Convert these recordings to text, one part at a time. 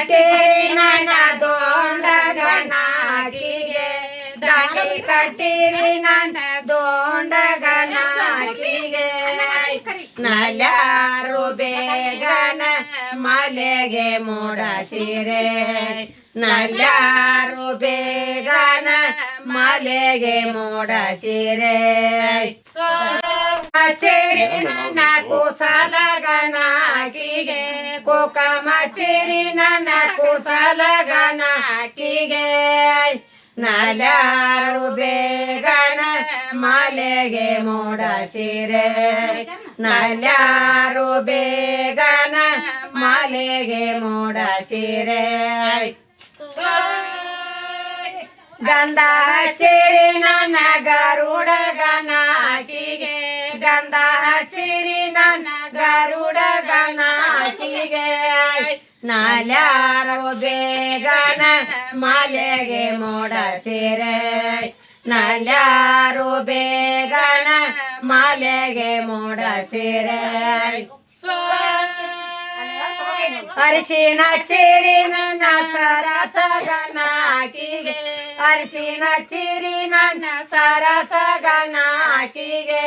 ಕಟ್ಟಿರಿ ನನ್ನ ದೋಂಡಗನಾಕಿಗೆ ಕಟ್ಟಿರಿನ ಕಟ್ಟಿರಿ ನನ್ನ ದೋಂಡಗನಾಕಿಗೆ ನಲ್ಯಾರು ಬೇಗನ ಮಲೆಗೆ ಮೂಡ ಶಿರೆ ನಲ್ಯಾರು ಬೇಗನ ಮಲೆಗೆ ಮೂಡ ಶಿರೆ ಚೇರಿ ನನ್ನ ಕುಸಲ ಗಣಕಿಗೆ ಕೋಕ ಮಚಿರಿ, ನನ್ನ ಕುಸಲ ಗಣಕಿಗೆ ನಲ್ಯಾರು ಬೇಗನ ಮಲೆಗೆ ಮೂಡ ಸಿರೆ. ನಲ್ಯಾರು ಬೇಗನ ಮಲೆಗೆ ಮೂಡ ಸಿರೆ. ಗಂಧ ಹಚ್ಚಿರಿ, ನನ್ನ ಗರುಡ ಗಣಕಿಗೆ ಗಂಧ ಗರುಡ ಗಣಕಿಗೆ ನಾಲ್ಯಾರು ಬೇಗನ ಮಲೆಗೆ ಮೋಡ ಸೀರೆ. ನಾಲ್ಯಾರು ಬೇಗನ ಮಲೆಗೆ ಮೋಡ ಸೀರೆ. ಅರಿಶಿನ ಚಿರಿನ ನನ್ನ ಸರಸ ಗಣಕಿಗೆ ಅರಿಶಿನ ಚಿರಿನ ನನ್ನ ಸರಸ ಗಣಕಿಗೆ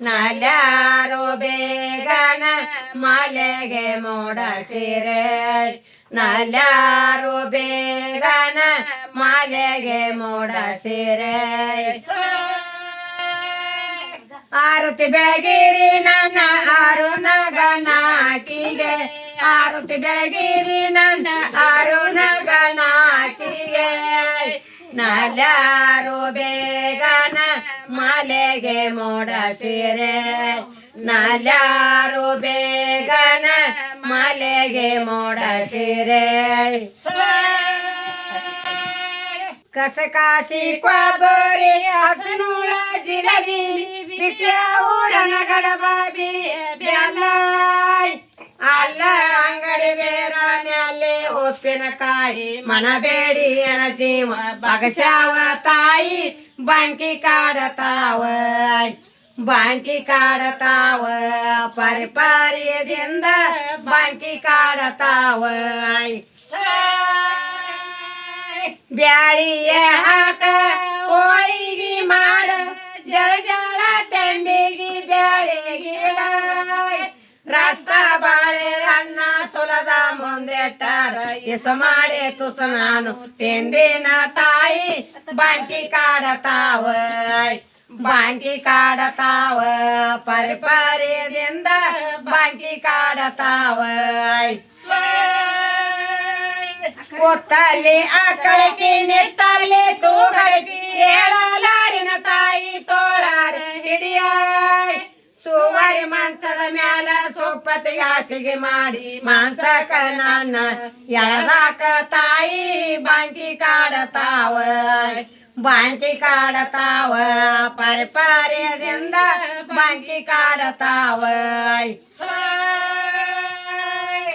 ನಲ್ಯಾರು ಬೇಗನ ಮಲೆಗೆ ಮೋಡ ಸೀರೆ ನಲ್ಯಾರು ಬೇಗನ ಮಲೆಗೆ ಮೋಡ ಸೀರೆ ಆರುತಿ ಬೆಳಗಿರಿ ನನ್ನ ಅರುಣ ಗಣಕಿಗೆ ಆರುತಿ ಬೆಳಗಿರಿ ನನ್ನ ಅರುಣ ಗಣಕಿಗೆ ನಲ್ಯಾರು ಬೇಗನ ಮಲೆಗೆ ಮೋಡ ಸೀರೆ, ನಲ್ಯಾರು ಬೇಗನ ಮಲೆಗೆ ಮೋಡ ಸೀರೆ. ಕಸಕಾಸಿ ಕೊಬ್ಬರಿ ಹಸನೂಳ ಜಿಲಬಿ ಬಿಸಿ ಊರನ ಗಡಬ ಬಿಳಿ ಬೆಲ್ಲ ಅಲ್ಲ ಅಂಗಡಿ ಬೇರಾನಲ್ಲಿ ಉಪ್ಪಿನಕಾಯಿ ಮನಬೇಡಿ ಅಣಜೀವ ಬಗಶಾವ ತಾಯಿ ಬಾಂಕಿ ಕಾಡತಾವ. ಬಾಂಕಿ ಕಾಡತಾವ ಪರಿ ಪರಿದಿಂದ ಬಾಂಕಿ ಕಾಡತಾವ. ಬ್ಯಾಳಿಯ ಹಾಕ ಹೋಳಿಗೆ ಮಾಡ ಜಳ ಜಳ ತೆಂಬಿಗಿ ಬ್ಯಾಳಿಗಿಡ ರಸ್ತಾ ಬಾಳೆ ಅಣ್ಣ ಸುಲದ ಮುಂದೆಟ್ಟಾರ. ಇಸ ಮಾಡಿ ತುಸ ನಾನು ಎಂದಿನ ತಾಯಿ. ಬಾಂಕಿ ಕಾಡತಾವ. ಬಾಂಕಿ ಕಾಡತಾವ ಪರಿ ಪರಿದಿಂದ ಬಾಂಕಿ ಕಾಡತಾವ. ಕೊತ್ತಲ್ಲಿ ಆಕಳಕಿ ನಿತ್ತಲ್ಲಿ ತೂಗಳಕಿ ಹೇಳಲಾರಿನ ತಾಯಿ ತೋಳಾರ ಹಿಡಿಯಾಯ್. ಸುವರಿ ಮಂಚದ ಮ್ಯಾಲ ಸೊಪ್ಪತಿ ಹಾಸಿಗೆ ಮಾಡಿ ಮಾಂಸಕ ನನ್ನ ಎಳದಾಕ ತಾಯಿ ಬಾಂಕಿ ಕಾಡತಾವ. ಬಾಂಕಿ ಕಾಡತಾವ ಪರಿ ಪರಿದಿಂದ ಬಾಂಕಿ ಕಾಡತಾವ.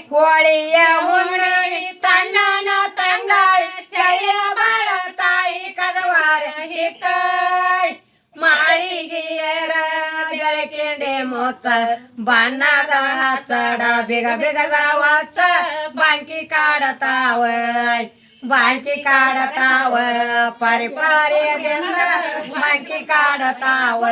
ಹೋಳಿಯ ಹುಣ್ಣಿ ತಣ್ಣನ ತಂಗಾಳಿ, ಚಳಿಯ ಬಾಳ ತಾಯಿ ಕದವಾರ ಹಿಟ್ಟಾಯ್. मोचर बांना दहा चढा बेगा बेगा जावाच. बांकी काढताव बांकी काढताव पारे पारे बांकी काढताव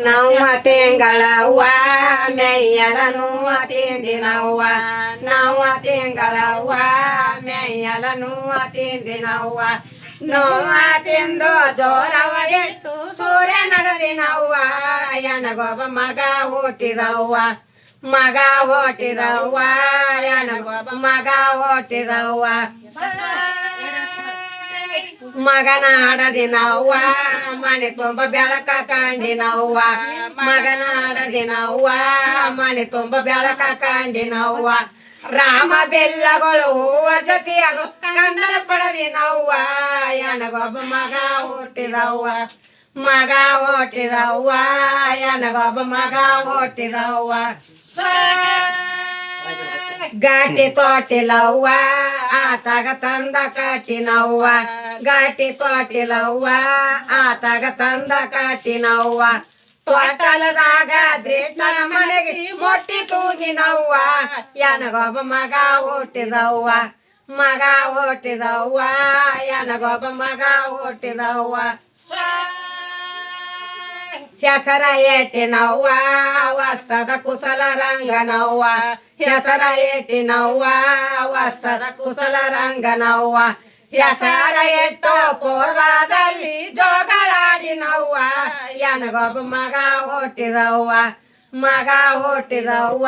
ಕಾಡತಾವ ನವ್ವ ತಿಂಗಳವ್ವ ಮೇಯಲನು ತಿಂದಿನವ್ವ ನವ್ವ ತಿಂಗಳವ್ವ ಮೇಯಲನು ತಿಂದಿನವ್ವ ನೋವ ತಿಂದು ಜೋರವ ಇಟ್ಟು ಸೂರ್ಯ ನಡೆದಿನವ್ವ ಎನಗೊಬ್ಬ ಮಗ ಹುಟ್ಟಿದವ್ವ ಮಗ ಹುಟ್ಟಿದವ್ವ ಎನಗೊಬ್ಬ ಮಗ ಹುಟ್ಟಿದವ್ವ ಮಗನ ಹಡದಿನವ್ವ ಮನೆ ತುಂಬ ಬೆಳಕ ಕಂಡಿನವ್ವ ಮಗನ ಹಡದಿನವ್ವ ಮನೆ ತುಂಬ ಬೆಳಕ ಕಂಡಿನವ್ವ ರಾಮ ಬೆಲ್ಲಗಳು ಹೂವ ಜೊತೆಯಾಗ ಕಂದರ ಪಡದಿನವ್ವ ಎನಗೊಬ್ಬ ಮಗ ಹುಟ್ಟಿದವ್ವ. ಮಗ ಹುಟ್ಟಿದವ್ವ ಎನಗೊಬ್ಬ ಮಗ ಹುಟ್ಟಿದವ್ವ. ಗಾಟಿ ತೋಟಿಲವ್ವ ಆತಾಗ ತಂದ ಕಾಟಿನವ್ವ. ಗಾಟಿ ತೋಟಿಲವ್ವ ಆತಾಗ ತಂದ ಕಾಟಿನವ್ವ. ತೋಟಲದಾಗ ದ್ರೇಟ್ನ ಮನೆಗೆ ಮೊಟ್ಟಿ ತೂಗಿನವ್ವ. ಯಾನಗೊಬ್ಬ ಮಗ ಹುಟ್ಟಿದವ್ವ ಮಗ ಹುಟ್ಟಿದವ್ವ, ಯಾನಗೊಬ್ಬ ಮಗ ಹುಟ್ಟಿದವ್ವ. ಹೆಸರ ಏಟಿನವ್ವ ವಸದ ಕುಸಲ ರಂಗನವ್ವ. ಹೆಸರ ಏಟಿನವ್ವ ವಸದ ಕುಸಲ ರಂಗನವ್ವ. ಹೆಸರ ಎಟ್ಟು ಪೂರ್ವದಲ್ಲಿ ಜೋಗಳಾಡಿನವ್ವ. ಎನಗೊಬ್ಬ ಮಗ ಹೊಟ್ಟಿದವ್ವ. ಮಗ ಹೊಟ್ಟಿದವ್ವ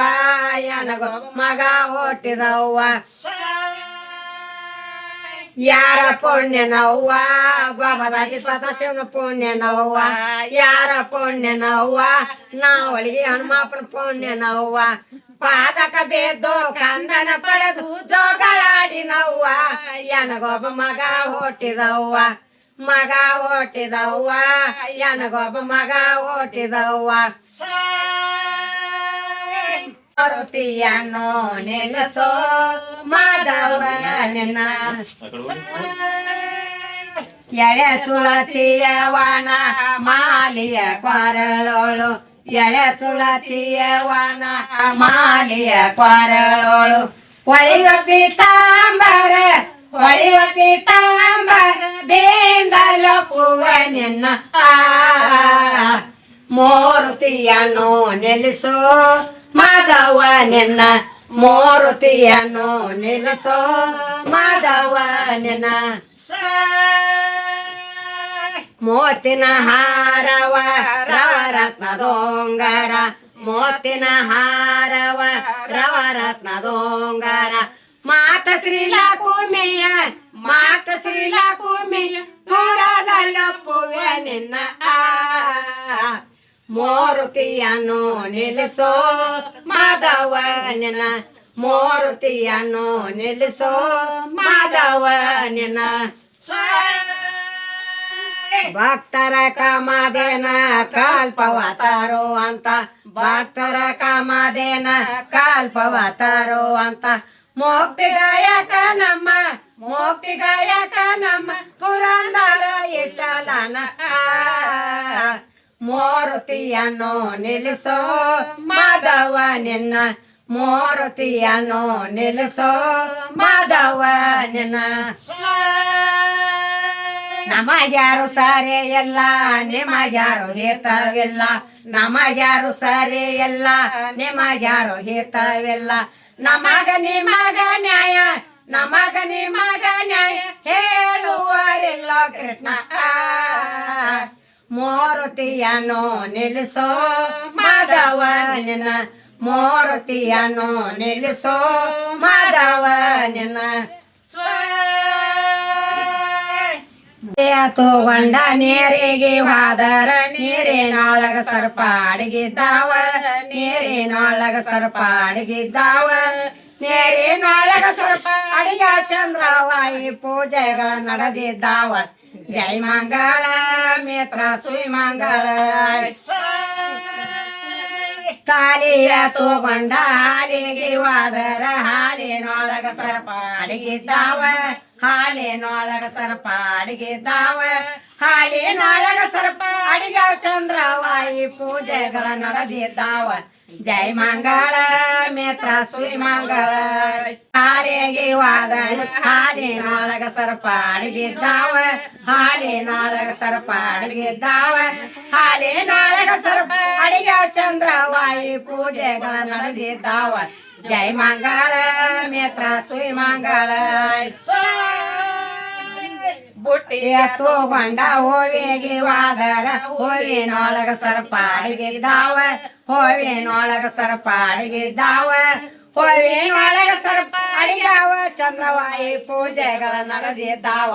ಯನಗ ಮಗ ಹುಟ್ಟಿದವ್ವ. ಯಾರ ಪುಣ್ಯನವ್ವ ಸ್ವತಃ ಸದಸ್ಯನ ಪುಣ್ಯನವ್ವ ಯಾರ ಪುಣ್ಯನವ್ವ ನಾವಳಿಗೆ ಹನುಮಾಪುರ ಪುಣ್ಯನವ್ವ ಪಾದಕ ಬೇದ್ದು ಕಂದನ ಪಡೆದು ಜೋಗಳಾಡಿನವ್ವ ನನಗೊಬ್ಬ ಮಗ ಹೊಟ್ಟಿದವ್ವ? ಮಗ ಹೊಟ್ಟಿದವ್ವ? ನನಗೊಬ್ಬ ಮಗ ಹುಟ್ಟಿದವ್ವ? રૂપિયાનો ને લસો માધવને ના. યારે ચુળસી વાના માલિયા કરલોળો યારે ચુળસી વાના માલિયા કરલોળો વળી પિતાંબર વળી પિતાંબર બેંદલો કુવન મોરતિયાનો નેલસો ಮಾಧವ ನಿನ್ನ ಮೂರುತಿಯನ್ನು ನಿಲ್ಲಿಸೋ ಮಾಧವ ನಿನ್ನ ಮೋತಿನ ಹಾರವ ರವರತ್ನದೋಂಗಾರ, ಮೋತಿನ ಹಾರವ ರವರತ್ನದೋಂಗಾರ. ಮಾತ ಶ್ರೀಲ ಕುಮಿಯ ಮಾತ ಶ್ರೀಲ ಕುಮಿಯ ಪುರದಲ್ಲಪ್ಪುವ ನಿನ್ನ ಆ. ಮೂರುತಿಯನ್ನು ನಿಲ್ಲಿಸೋ ಮಾಧವ ಮೋರುತಿಯನ್ನು ನಿಲ್ಲಿಸೋ ಮಾಧವ ಭಕ್ತರ ಕಾಮದೇನ ಕಾಲ್ಪವತಾರೋ ಅಂತ. ಭಕ್ತರ ಕಾಮದೇನ ಕಾಲ್ಪವತಾರೋ ಅಂತ. ಮುಕ್ತಿ ಗಾಯಕ ನಮ್ಮ ಮುಕ್ತಿ ಗಾಯಕ ನಮ್ಮ ಪುರಂದರ ಇಟ್ಟಲನ. ಮೂರುತಿಯನ್ನು ನಿಲ್ಲಿಸೋ ಮಾಧವ ನಿನ್ನ ಮೂರುತಿಯನ್ನು ನಿಲ್ಲಿಸೋ ಮಾಧವ ನಿನ್ನ ನಮಗ್ಯಾರು ಸರಿ ಎಲ್ಲ ನಿಮಗ್ಯಾರು ಹಿತವಿಲ್ಲ. ನಮಗ್ಯಾರು ಸರಿ ಎಲ್ಲ ನಿಮಗ್ಯಾರು ಹೇತವಿಲ್ಲ. ನಮಗ ನಿಮಗ ನ್ಯಾಯ, ನಮಗ ನಿಮಗ ನ್ಯಾಯ ಹೇಳುವರಿಲ್ಲ ಕೃಷ್ಣ. ಆ. ಮೂರುತಿಯನ್ನು ನಿಲ್ಲಿಸೋ ಮಾಧವ ನಿನ್ನ ಮೂರುತಿಯನ್ನು ನಿಲ್ಲಿಸೋ ಮಾಧವ ಸ್ವ ತಗೊಂಡ ನೀರಿಗೆ ಹಾದರ ನೀರಿನೊಳಗ ಸರ್ಪ ಅಡಗಿದ್ದಾವ ನೀರಿನೊಳಗ ಸರ್ಪ ಅಡಗಿದ್ದಾವ ನೀರಿನೊಳಗ ಅಡಿಗೆ ಚಂದ್ರವ ಈ ಪೂಜೆಗಳ ನಡೆದಿದ್ದಾವ. ಜೈ ಮಂಗಳ, ಮಿತ್ರ ಸುಯ್ ಮಂಗಳ. ತಾಲಿಯ ತಗೊಂಡ ಹಾಲಿಗೆ ವಾದರ ಹಾಲಿನೊಳಗ ಸರ್ಪ ಅಡಿಗಿದ್ದಾವ. ಹಾಲಿನೊಳಗ ಸರ್ಪ ಅಡಿಗಿದ್ದಾವ. ಹಾಲಿನೊಳಗ ಸರ್ಪ ಅಡಿಗ ಚಂದ್ರವಾಯಿ ಪೂಜೆಗಳ ನಡೆದಿದ್ದಾವ. ಜೈ ಮಂಗಳ ಮಿತ್ರ ಸುಯ್ ಮಂಗಳ ಹಾಲಿಗೆ ವಾದ ಹಾಲಿನೊಳಗ ಸರ್ಪ ಅಡಗಿದ್ದಾವ ಹಾಲಿನೊಳಗ ಸರ್ಪ ಅಡಗಿದ್ದಾವ ಹಾಲಿನೊಳಗ ಸರ್ಪ ಅಡಿಗ ಚಂದ್ರವಾಯಿ ಪೂಜೆಗಳ ನಡೆದಿದ್ದಾವ ಜೈ ಮಂಗಳ ಮಿತ್ರ ಸುಯ್ ಮಂಗಳ ಬುಟ್ಟಿಯ ತಗೊಂಡ ಹೋವಿಗೆ ವಾದರ ಹೂವಿನೊಳಗ ಸರ್ಪ ಅಡಗಿದ್ದಾವ ಹೂವಿನೊಳಗ ಸರ್ಪ ಅಡಗಿದ್ದಾವ ಹೂವಿನೊಳಗ ಸರ್ಪ ಅಡಿಗಾವ ಚಂದ್ರವಾಯಿ ಪೂಜೆಗಳ ನಡೆದಿದ್ದಾವ.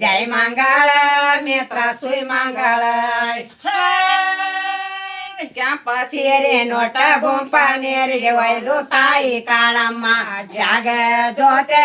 ಜೈ ಮಂಗಳ ಮಿತ್ರ ಸುಯ್ ಮಂಗಳ. ಕ್ಯಾಂಪ ಸೀರೆ ನೋಟ ಗುಂಪ ನೀರಿಗೆ ಒಯ್ದು ತಾಯಿ ಕಾಳಮ್ಮ ಜಾಗ ಜೋತೆ.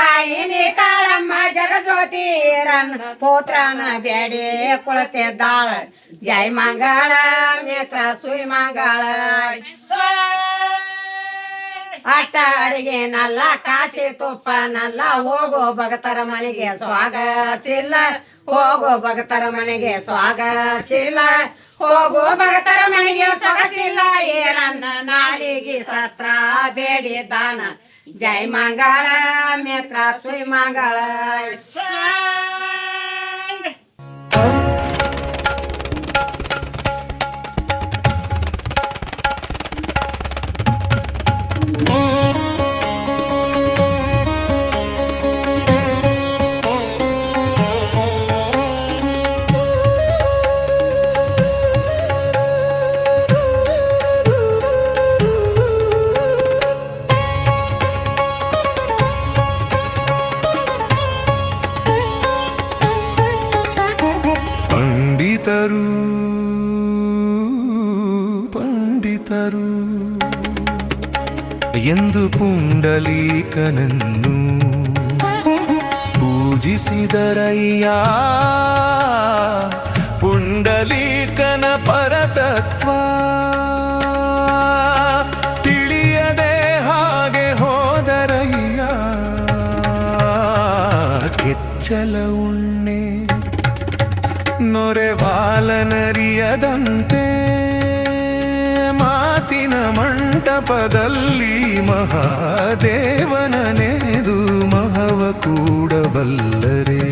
ತಾಯಿನಿ ಕಾಳಮ್ಮ ಜಗಜ್ಯೋತಿ ರನ್ ಪುತ್ರನ ಬೇಡಿ ಕುಳತಿದ್ದಾಳ. ಜೈ ಮಂಗಳ ಮಿತ್ರ ಸುಯ್ ಮಂಗಳ. ಅಟ್ಟ ಅಡಿಗೆ ನಲ್ಲ ಕಾಶಿ ತುಪ್ಪ ನಲ್ಲ ಹೋಗೋ ಭಗತರ ಮನೆಗೆ ಸ್ವಾಗಸಿಲ್ಲ. ಹೋಗೋ ಭಗತರ ಮನೆಗೆ ಸ್ವಾಗಸಿಲ್ಲ. ಹೋಗೋ ಭಗತರ ಮನೆಗೆ ಸೊಗಸಿಲ್ಲ ಏನನ್ನ ನಾಲಿಗೆ ಸತ್ರ ಬೇಡಿ ಜೈ ಮಂಗಳ ಮಿತ್ರ ಸುಯ್ ಮಂಗಳ ಪಂಡಿತರು ಪುಂಡಲೀಕನನ್ನು ಪೂಜಿಸಿದರಯ್ಯ. ಪುಂಡಲೀಕನ ಪರತತ್ವ ತಿಳಿಯದೆ ಹಾಗೆ ಹೋದರಯ್ಯ. ಕೆಚ್ಚಲ ಉಣ್ಣೆ ನೊರೆವಾಲನರಿಯದಂತೆ ಮಂಟಪದಲ್ಲಿ ಮಹಾದೇವನ ನೆದು ಮಹವ ಕೂಡಬಲ್ಲರೆ.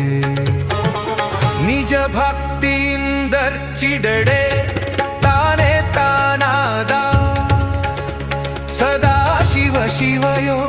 ನಿಜ ಭಕ್ತಿಯಿಂದರ್ಚಿಡಡೆ ತಾನೇ ತಾನಾದ ಸದಾ ಶಿವ ಶಿವಯೋ